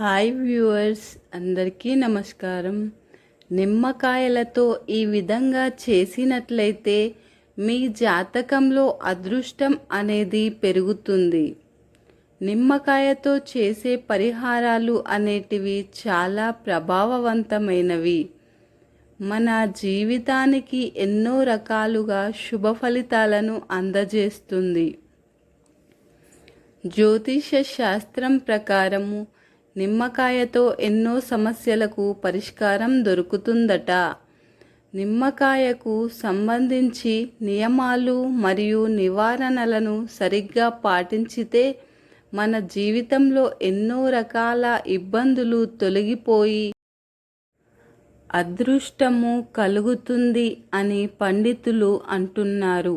Hi viewers అందరికీ నమస్కారం. నిమ్మకాయలతో ఈ విధంగా చేసినట్లయితే మీ జాతకంలో అదృష్టం అనేది పెరుగుతుంది. నిమ్మకాయతో చేసే పరిహారాలు అనేటివి చాలా ప్రభావవంతమైనవి. మన జీవితానికి ఎన్నో రకాలుగా శుభ ఫలితాలను అందజేస్తుంది. జ్యోతిష శాస్త్రం ప్రకారము నిమ్మకాయతో ఎన్నో సమస్యలకు పరిష్కారం దొరుకుతుందట. నిమ్మకాయకు సంబంధించి నియమాలు మరియు నివారణలను సరిగ్గా పాటించితే మన జీవితంలో ఎన్నో రకాల ఇబ్బందులు తొలగిపోయి అదృష్టము కలుగుతుంది అని పండితులు అంటున్నారు.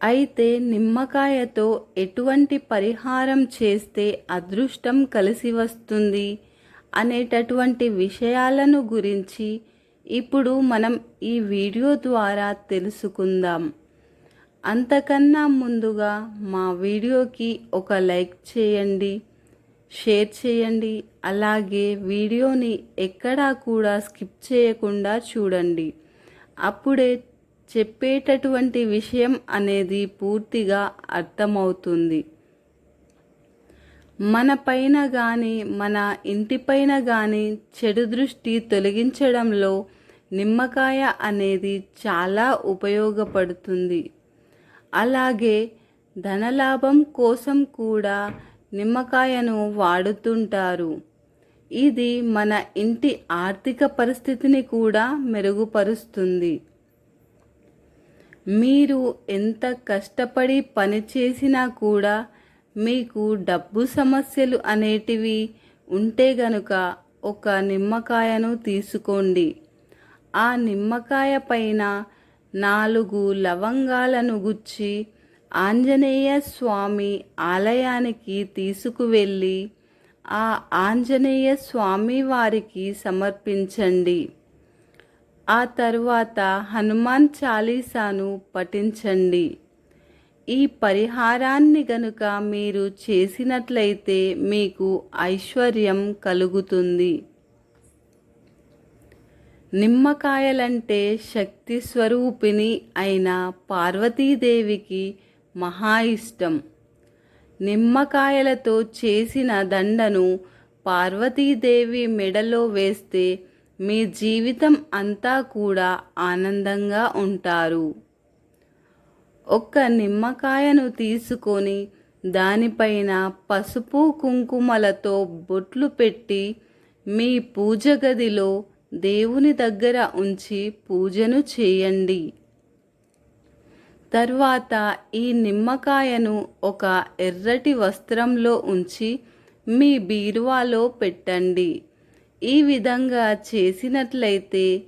అయితే నిమ్మకాయతో ఎటువంటి పరిహారం చేస్తే అదృష్టం కలిసి వస్తుంది అనేటటువంటి విషయాలను గురించి ఇప్పుడు మనం ఈ వీడియో ద్వారా తెలుసుకుందాం. అంతకన్నా ముందుగా మా వీడియోకి ఒక లైక్ చేయండి షేర్ చేయండి అలాగే వీడియోని ఎక్కడా కూడా స్కిప్ చేయకుండా చూడండి. అప్పుడే చెప్పేటటువంటి విషయం అనేది పూర్తిగా అర్థమవుతుంది. మన పైన కానీ మన ఇంటిపైన కానీ చెడు దృష్టి తొలగించడంలో నిమ్మకాయ అనేది చాలా ఉపయోగపడుతుంది. అలాగే ధనలాభం కోసం కూడా నిమ్మకాయను వాడుతుంటారు. ఇది మన ఇంటి ఆర్థిక పరిస్థితిని కూడా మెరుగుపరుస్తుంది. మీరు ఎంత కష్టపడి పని చేసినా కూడా మీకు డబ్బు సమస్యలు అనేటివి ఉంటే గనుక ఒక నిమ్మకాయను తీసుకోండి. ఆ నిమ్మకాయ పైన నాలుగు లవంగాలను గుచ్చి ఆంజనేయ స్వామి ఆలయానికి తీసుకువెళ్ళి ఆ ఆంజనేయ స్వామి వారికి సమర్పించండి. ఆ తరువాత హనుమాన్ చాలీసాను పఠించండి. ఈ పరిహారాన్ని గనుక మీరు చేసినట్లయితే మీకు ఐశ్వర్యం కలుగుతుంది. నిమ్మకాయలంటే శక్తి స్వరూపిణి అయిన పార్వతీదేవికి మహా ఇష్టం. నిమ్మకాయలతో చేసిన దండను పార్వతీదేవి మెడలో వేస్తే మీ జీవితం అంతా కూడా ఆనందంగా ఉంటారు. ఒక్క నిమ్మకాయను తీసుకొని దానిపైన పసుపు కుంకుమలతో బొట్లు పెట్టి మీ పూజ గదిలో దేవుని దగ్గర ఉంచి పూజను చేయండి. తర్వాత ఈ నిమ్మకాయను ఒక ఎర్రటి వస్త్రంలో ఉంచి మీ బీరువాలో పెట్టండి. ఈ విధంగా చేసినట్లయితే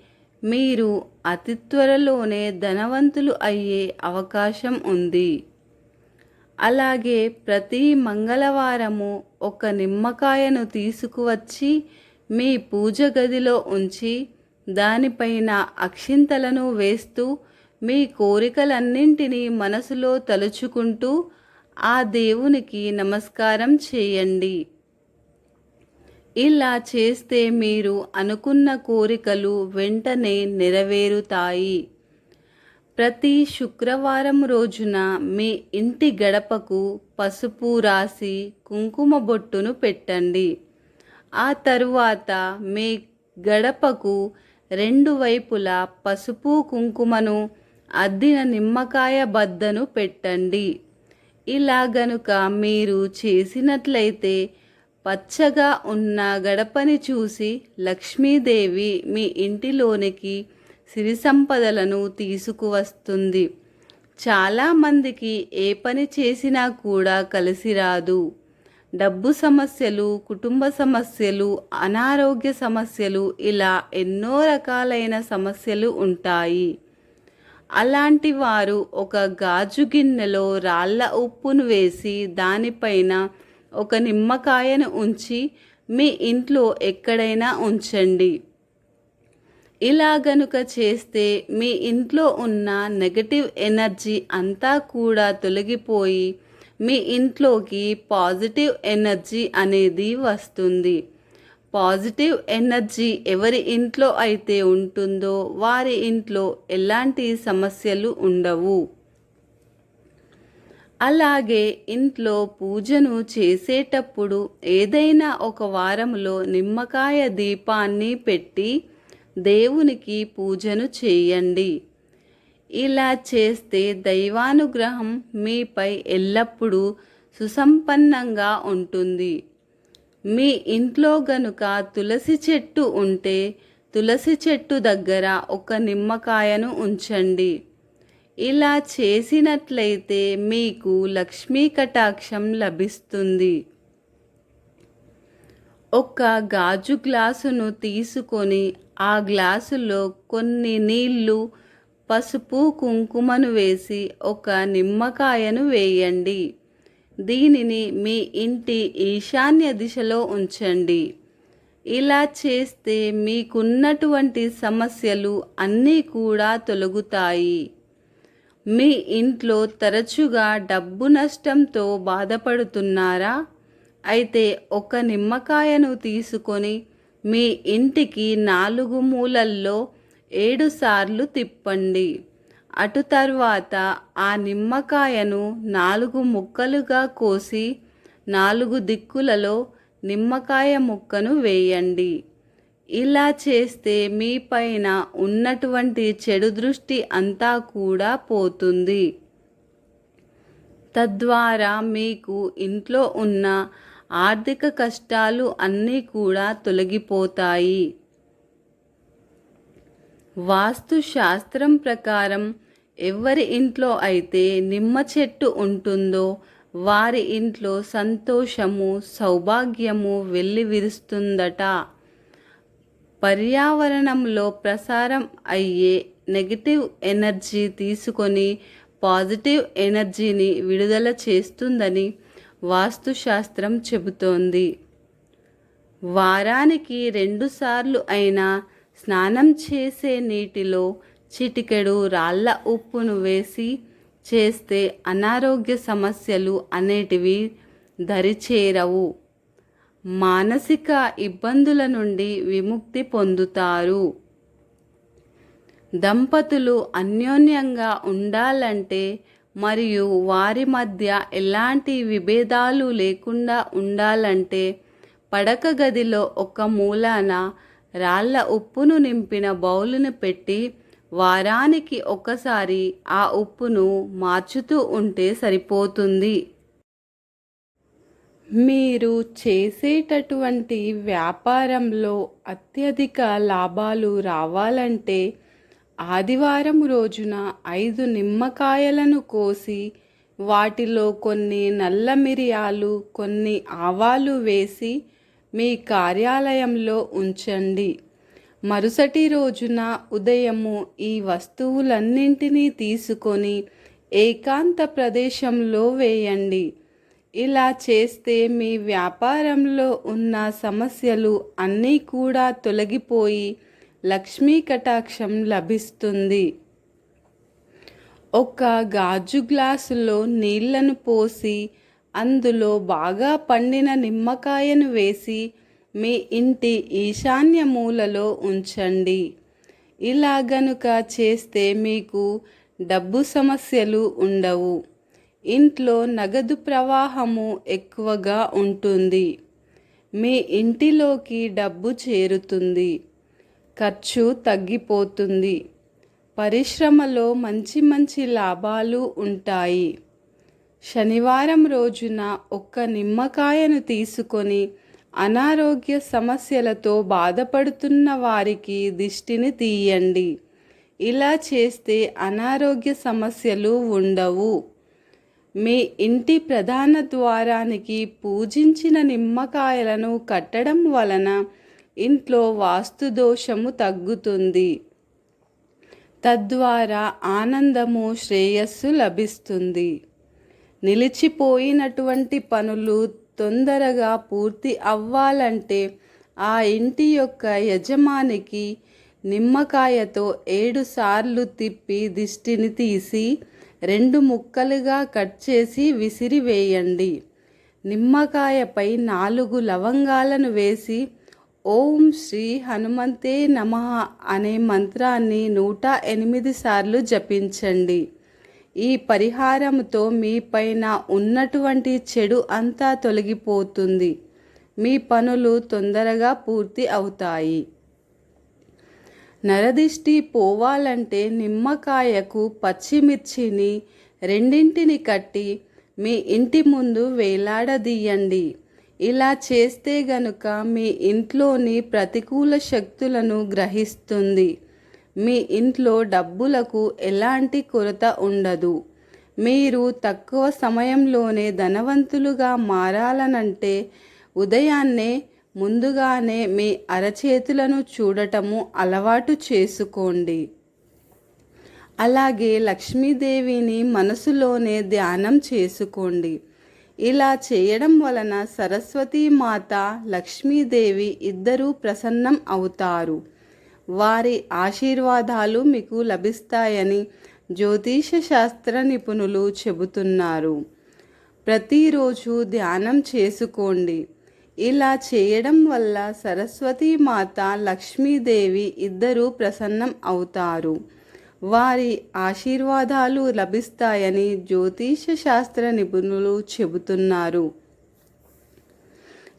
మీరు అతి త్వరలోనే ధనవంతులు అయ్యే అవకాశం ఉంది. అలాగే ప్రతి మంగళవారము ఒక నిమ్మకాయను తీసుకువచ్చి మీ పూజ గదిలో ఉంచి దానిపైన అక్షింతలను వేస్తూ మీ కోరికలన్నింటినీ మనసులో తలుచుకుంటూ ఆ దేవునికి నమస్కారం చేయండి. ఇలా చేస్తే మీరు అనుకున్న కోరికలు వెంటనే నెరవేరుతాయి. ప్రతి శుక్రవారం రోజున మీ ఇంటి గడపకు పసుపు రాసి కుంకుమ బొట్టును పెట్టండి. ఆ తరువాత మీ గడపకు రెండు వైపులా పసుపు కుంకుమను అద్దిన నిమ్మకాయ బద్దను పెట్టండి. ఇలా గనుక మీరు చేసినట్లయితే పచ్చగా ఉన్న గడపని చూసి లక్ష్మీదేవి మీ ఇంటిలోనికి సిరి సంపదలను తీసుకువస్తుంది. చాలామందికి ఏ పని చేసినా కూడా కలిసి రాదు. డబ్బు సమస్యలు కుటుంబ సమస్యలు అనారోగ్య సమస్యలు ఇలా ఎన్నో రకాలైన సమస్యలు ఉంటాయి. అలాంటి వారు ఒక గాజు గిన్నెలో రాళ్ళ ఉప్పును వేసి దానిపైన ఒక నిమ్మకాయను ఉంచి మీ ఇంట్లో ఎక్కడైనా ఉంచండి. ఇలా గనుక చేస్తే మీ ఇంట్లో ఉన్న నెగటివ్ ఎనర్జీ అంతా కూడా తొలగిపోయి మీ ఇంట్లోకి పాజిటివ్ ఎనర్జీ అనేది వస్తుంది. పాజిటివ్ ఎనర్జీ ఎవరి ఇంట్లో అయితే ఉంటుందో వారి ఇంట్లో ఎలాంటి సమస్యలు ఉండవు. అలాగే ఇంట్లో పూజను చేసేటప్పుడు ఏదైనా ఒక వారంలో నిమ్మకాయ దీపాన్ని పెట్టి దేవునికి పూజను చేయండి. ఇలా చేస్తే దైవానుగ్రహం మీపై ఎల్లప్పుడూ సుసంపన్నంగా ఉంటుంది. మీ ఇంట్లో గనుక తులసి చెట్టు ఉంటే తులసి చెట్టు దగ్గర ఒక నిమ్మకాయను ఉంచండి. ఇలా చేసినట్లయితే మీకు లక్ష్మీ కటాక్షం లభిస్తుంది. ఒక గాజు గ్లాసును తీసుకొని ఆ గ్లాసులో కొన్ని నీళ్ళు పసుపు కుంకుమను వేసి ఒక నిమ్మకాయను వేయండి. దీనిని మీ ఇంటి ఈశాన్య దిశలో ఉంచండి. ఇలా చేస్తే మీకున్నటువంటి సమస్యలు అన్నీ కూడా తొలగుతాయి. మీ ఇంట్లో తరచుగా డబ్బు నష్టంతో బాధపడుతున్నారా? అయితే ఒక నిమ్మకాయను తీసుకొని మీ ఇంటికి నాలుగు మూలల్లో ఏడు సార్లు తిప్పండి. అటు తర్వాత ఆ నిమ్మకాయను నాలుగు ముక్కలుగా కోసి నాలుగు దిక్కులలో నిమ్మకాయ ముక్కను వేయండి. ఇలా చేస్తే మీ పైన ఉన్నటువంటి చెడు దృష్టి అంతా కూడా పోతుంది. తద్వారా మీకు ఇంట్లో ఉన్న ఆర్థిక కష్టాలు అన్నీ కూడా తొలగిపోతాయి. వాస్తు శాస్త్రం ప్రకారం ఎవరి ఇంట్లో అయితే నిమ్మ చెట్టు ఉంటుందో వారి ఇంట్లో సంతోషము సౌభాగ్యము వెళ్ళి విరుస్తుందట. పర్యావరణంలో ప్రసారం అయ్యే నెగిటివ్ ఎనర్జీ తీసుకొని పాజిటివ్ ఎనర్జీని విడుదల చేస్తుందని వాస్తుశాస్త్రం చెబుతోంది. వారానికి రెండుసార్లు అయినా స్నానం చేసే నీటిలో చిటికెడు రాళ్ళ ఉప్పును వేసి చేస్తే అనారోగ్య సమస్యలు అనేటివి దరిచేరవు. మానసిక ఇబ్బందుల నుండి విముక్తి పొందుతారు. దంపతులు అన్యోన్యంగా ఉండాలంటే మరియు వారి మధ్య ఎలాంటి విభేదాలు లేకుండా ఉండాలంటే పడక గదిలో ఒక మూలాన రాళ్ళ ఉప్పును నింపిన బౌలును పెట్టి వారానికి ఒకసారి ఆ ఉప్పును మార్చుతూ ఉంటే సరిపోతుంది. మీరు చేసేటటువంటి వ్యాపారంలో అత్యధిక లాభాలు రావాలంటే ఆదివారం రోజున ఐదు నిమ్మకాయలను కోసి వాటిలో కొన్ని నల్ల మిరియాలు కొన్ని ఆవాలు వేసి మీ కార్యాలయంలో ఉంచండి. మరుసటి రోజున ఉదయము ఈ వస్తువులన్నింటినీ తీసుకొని ఏకాంత ప్రదేశంలో వేయండి. ఇలా చేస్తే మీ వ్యాపారంలో ఉన్న సమస్యలు అన్నీ కూడా తొలగిపోయి లక్ష్మీ కటాక్షం లభిస్తుంది. ఒక గాజు గ్లాసులో నీళ్ళను పోసి అందులో బాగా పండిన నిమ్మకాయను వేసి మీ ఇంటి ఈశాన్య మూలలో ఉంచండి. ఇలా గనుక చేస్తే మీకు డబ్బు సమస్యలు ఉండవు. ఇంట్లో నగదు ప్రవాహము ఎక్కువగా ఉంటుంది. మీ ఇంటిలోకి డబ్బు చేరుతుంది. ఖర్చు తగ్గిపోతుంది. పరిశ్రమలో మంచి మంచి లాభాలు ఉంటాయి. శనివారం రోజున ఒక్క నిమ్మకాయను తీసుకొని అనారోగ్య సమస్యలతో బాధపడుతున్న వారికి దిష్టిని తీయండి. ఇలా చేస్తే అనారోగ్య సమస్యలు ఉండవు. మీ ఇంటి ప్రధాన ద్వారానికి పూజించిన నిమ్మకాయలను కట్టడం వలన ఇంట్లో వాస్తు దోషము తగ్గుతుంది. తద్వారా ఆనందము శ్రేయస్సు లభిస్తుంది. నిలిచిపోయినటువంటి పనులు తొందరగా పూర్తి అవ్వాలంటే ఆ ఇంటి యొక్క యజమానికి నిమ్మకాయతో ఏడు సార్లు తిప్పి దిష్టిని తీసి రెండు ముక్కలుగా కట్ చేసి విసిరివేయండి నిమ్మకాయపై నాలుగు లవంగాలను వేసి ఓం శ్రీ హనుమంతే నమ అనే మంత్రాన్ని నూట ఎనిమిది సార్లు జపించండి. ఈ పరిహారంతో మీ పైన ఉన్నటువంటి చెడు అంతా తొలగిపోతుంది. మీ పనులు తొందరగా పూర్తి అవుతాయి. నరదిష్టి పోవాలంటే నిమ్మకాయకు పచ్చిమిర్చిని రెండింటిని కట్టి మీ ఇంటి ముందు వేలాడదీయండి. ఇలా చేస్తే గనుక మీ ఇంట్లోని ప్రతికూల శక్తులను గ్రహిస్తుంది. మీ ఇంట్లో డబ్బులకు ఎలాంటి కొరత ఉండదు. మీరు తక్కువ సమయంలోనే ధనవంతులుగా మారాలనంటే ఉదయాన్నే ముందుగానే మీ అరచేతులను చూడటము అలవాటు చేసుకోండి. అలాగే లక్ష్మీదేవిని మనసులోనే ధ్యానం చేసుకోండి. ఇలా చేయడం వలన సరస్వతీ మాత లక్ష్మీదేవి ఇద్దరూ ప్రసన్నం అవుతారు. వారి ఆశీర్వాదాలు మీకు లభిస్తాయని జ్యోతిష శాస్త్ర నిపుణులు చెబుతున్నారు. ప్రతిరోజు ధ్యానం చేసుకోండి. ఇలా చేయడం వల్ల సరస్వతీ మాత లక్ష్మీదేవి ఇద్దరూ ప్రసన్నం అవుతారు. వారి ఆశీర్వాదాలు లభిస్తాయని జ్యోతిష శాస్త్ర నిపుణులు చెబుతున్నారు.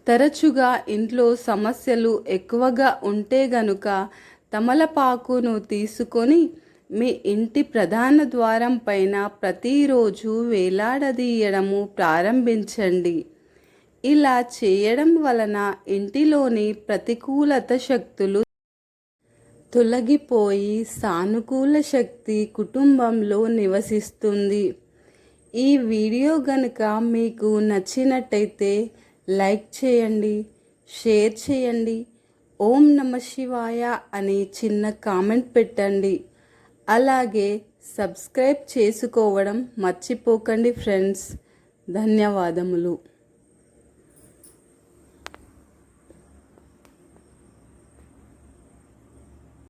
తరచుగా ఇంట్లో సమస్యలు ఎక్కువగా ఉంటే గనుక తమలపాకును తీసుకొని మీ ఇంటి ప్రధాన ద్వారం పైన ప్రతిరోజు వేలాడదీయడము ప్రారంభించండి. ఇలా చేయడం వలన ఇంటిలోని ప్రతికూలత శక్తులు తొలగిపోయి సానుకూల శక్తి కుటుంబంలో నివసిస్తుంది. ఈ వీడియో గనుక మీకు నచ్చినట్టయితే లైక్ చేయండి షేర్ చేయండి ఓం నమ శివాయ అని చిన్న కామెంట్ పెట్టండి. అలాగే సబ్స్క్రైబ్ చేసుకోవడం మర్చిపోకండి ఫ్రెండ్స్. ధన్యవాదములు.